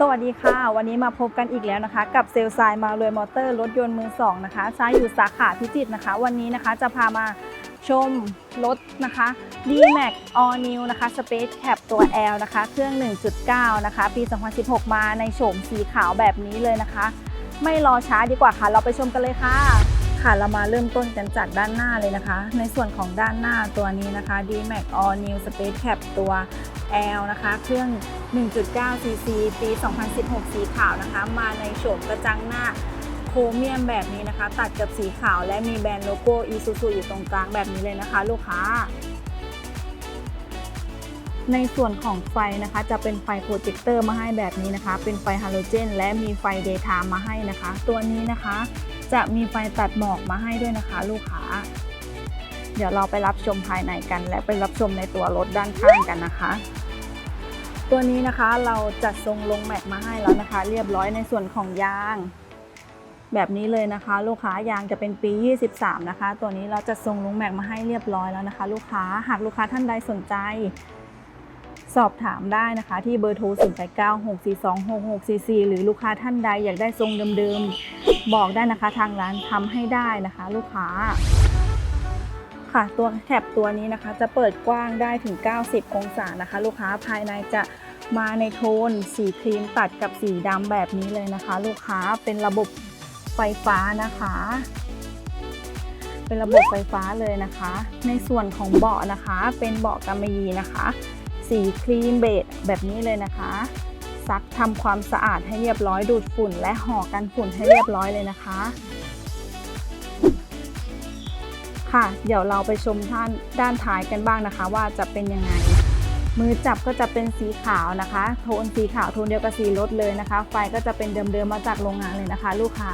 สวัสดีค่ะ วันนี้มาพบกันอีกแล้วนะคะ กับเซลไซน์มารวยมอเตอร์รถยนต์มือสองนะคะใช้อยู่สาขาพิจิตรนะคะ วันนี้นะคะจะพามาชมรถนะคะ D-Max All New นะคะ Space Cap ตัว L นะคะ เครื่อง 1.9 นะคะ ปี 2016 มาในโฉมสีขาวแบบนี้เลยนะคะ ไม่รอช้าดีกว่าค่ะ เราไปชมกันเลยค่ะ ค่ะเรามาเริ่มต้นกันจากด้านหน้าเลยนะคะ ในส่วนของด้านหน้าตัวนี้นะคะ D-Max All New Space Cap ตัว L นะคะ เครื่อง 1.9 cc ปี 2016 สีขาวนะคะ มาในโฉมกระจังหน้าโครเมียมแบบนี้นะคะ ตัดกับสีขาวและมีแบรนด์โลโก้ Isuzu อยู่ตรงกลางแบบนี้เลยนะคะ ลูกค้า ในส่วนของไฟนะคะ จะเป็นไฟโปรเจคเตอร์มาให้แบบนี้นะคะ เป็นไฟฮาโลเจน และมีไฟเดย์ไทม์มาให้นะคะ ตัวนี้นะคะ จะมีไฟตัดหมอกมาให้ด้วยนะคะลูกค้า เดี๋ยวเราไปรับชมภายในกัน และไปรับชมในตัวรถด้านข้างกันนะคะ ตัวนี้นะคะเราจัดทรงลงแม็กมาให้แล้วนะคะ เรียบร้อยในส่วนของยาง แบบนี้เลยนะคะ ลูกค้ายางจะเป็นปี 23 นะคะ ตัวนี้เราจะทรงลงแม็กมาให้เรียบร้อยแล้วนะคะ ลูกค้าหากลูกค้าท่านใดสนใจ สอบถามได้นะคะที่เบอร์โทร 0 8 9 6 4 2 6 6 4 4 หรือลูกค้าท่านใดอยากได้ทรงเดิมๆ บอกได้นะคะทางร้านทำให้ได้นะคะ ลูกค้า ค่ะตัวแคปตัวนี้นะคะ จะเปิดกว้างได้ถึง 90 องศานะคะ ลูกค้าภายในจะมาในโทน สีครีมตัดกับสีดำแบบนี้เลยนะคะ ลูกค้าเป็นระบบไฟฟ้านะคะ เป็นระบบไฟฟ้าเลยนะคะ ในส่วนของเบาะนะคะ เป็นเบาะกำมะหยี่นะคะ สีครีมเบจแบบนี้เลยนะคะ ซักทำความสะอาดให้เรียบร้อยดูดฝุ่น และห่อกันฝุ่นให้เรียบร้อยเลยนะคะ ค่ะเดี๋ยวเราไปชมท่านด้านท้ายกันบ้างนะคะ ว่าจะเป็นยังไง มือจับก็จะเป็นสีขาวนะคะ โทนสีขาวโทนเดียวกับสีรถเลยนะคะ ไฟก็จะเป็นเดิมๆมาจากโรงงานเลยนะคะ ลูกค้า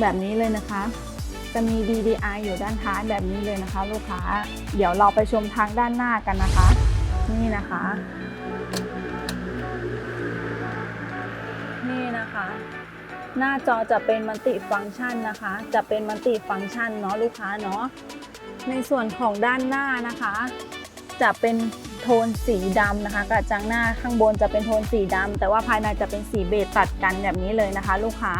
แบบนี้เลยนะคะจะมี DDI อยู่ด้านท้ายแบบนี้เลยนะคะ ลูกค้า เดี๋ยวเราไปชมทางด้านหน้ากันนะคะ นี่นะคะ นี่นะคะ หน้าจอจะเป็นมัลติฟังก์ชันนะคะ จะเป็นมัลติฟังก์ชันเนาะลูกค้าเนาะในส่วนของด้านหน้านะคะ จะเป็นโทนสีดำนะคะกระจังหน้าข้างบนจะเป็นโทนสีดำแต่ว่าภายในจะเป็นสีเบจตัดกันแบบนี้เลยนะคะ ลูกค้า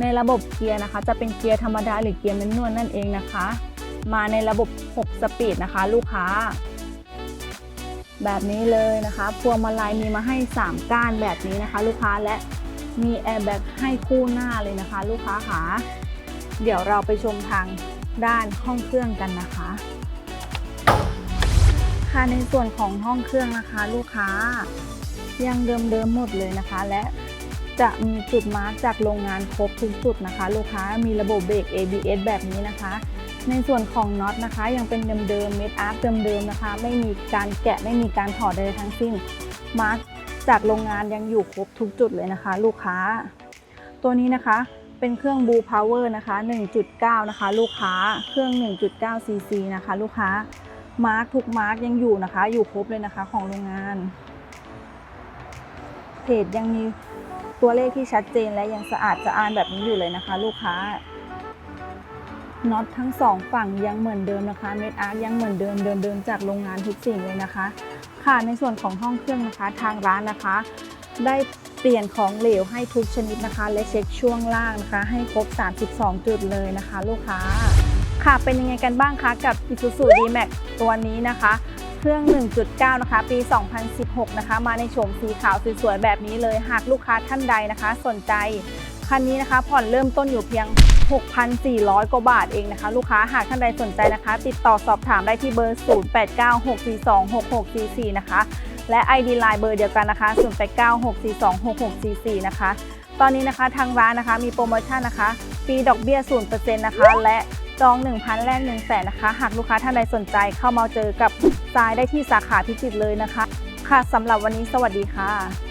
ในระบบเกียร์นะคะ จะเป็นเกียร์ธรรมดาหรือเกียร์แมนนวลนั่นเองนะคะ มาในระบบ 6 สปีดนะคะ ลูกค้า แบบนี้เลยนะคะพวงมาลัยมีมาให้ 3 ก้านแบบนี้นะคะ ลูกค้าและมีแอร์แบ็กให้คู่หน้าเลยนะคะ ลูกค้าค่ะเดี๋ยวเราไปชมทางด้านห้องเครื่องกันนะคะ ค่ะในส่วนของห้องเครื่องนะคะ ลูกค้ายังเดิมๆหมดเลยนะคะ และจะมีจุดมาร์กจากโรงงานครบทุกจุดนะคะ ลูกค้ามีระบบเบรก ABS แบบนี้นะคะ ในส่วนของน็อตนะคะ ยังเป็นเดิมๆเม็ดอาร์คเดิมๆนะคะ ไม่มีการแกะไม่มีการถอดใดทั้งสิ้น มาร์กจากโรงงานยังอยู่ครบทุกจุดเลยนะคะ ลูกค้า ตัวนี้นะคะเป็นเครื่อง Blue Power นะคะ 1.9 นะคะ ลูกค้าเครื่อง 1.9 cc นะคะ ลูกค้ามาร์กทุกมาร์กยังอยู่นะคะ อยู่ครบเลยนะคะของโรงงานเพจยังมีตัวเลขที่ชัดเจนและยังสะอาดสะอานแบบนี้อยู่เลยนะคะ ลูกค้า น็อตทั้งสองฝั่งยังเหมือนเดิมนะคะเม็ดอาร์ยังเหมือนเดิมเดิมๆจากโรงงานทุกสิ่งเลยนะคะ ค่ะในส่วนของห้องเครื่องนะคะทางร้านนะคะ ได้เปลี่ยนของเหลวให้ทุกชนิดนะคะ และเช็คช่วงล่างนะคะ ให้ครบ 32 จุดเลยนะคะ ลูกค้า ค่ะเป็นยังไงกันบ้างคะกับ Isuzu D-Max ตัวนี้นะคะเครื่อง 1.9 นะคะ ปี 2016 นะคะ มาในโฉมสีขาวสวยๆ แบบนี้เลย หากลูกค้าท่านใดนะคะ สนใจ คันนี้นะคะ ผ่อนเริ่มต้นอยู่เพียง 6,400 กว่าบาทเองนะคะ ลูกค้าหากท่านใดสนใจนะคะ ติดต่อสอบถามได้ที่เบอร์ 0896426644 นะคะ และ ID Line เบอร์เดียวกันนะคะ 0896426644 นะคะ ตอนนี้นะคะทางร้านนะคะมีโปรโมชั่นนะคะฟรีดอกเบี้ย 0%นะคะ และจอง 1,000 แลก1 0 0 0 0แสนนะคะ หากลูกค้าท่านใดสนใจเข้ามาเจอกับทรายได้ที่สาขาพิจิตรเลยนะคะ ค่ะสำหรับวันนี้สวัสดีค่ะ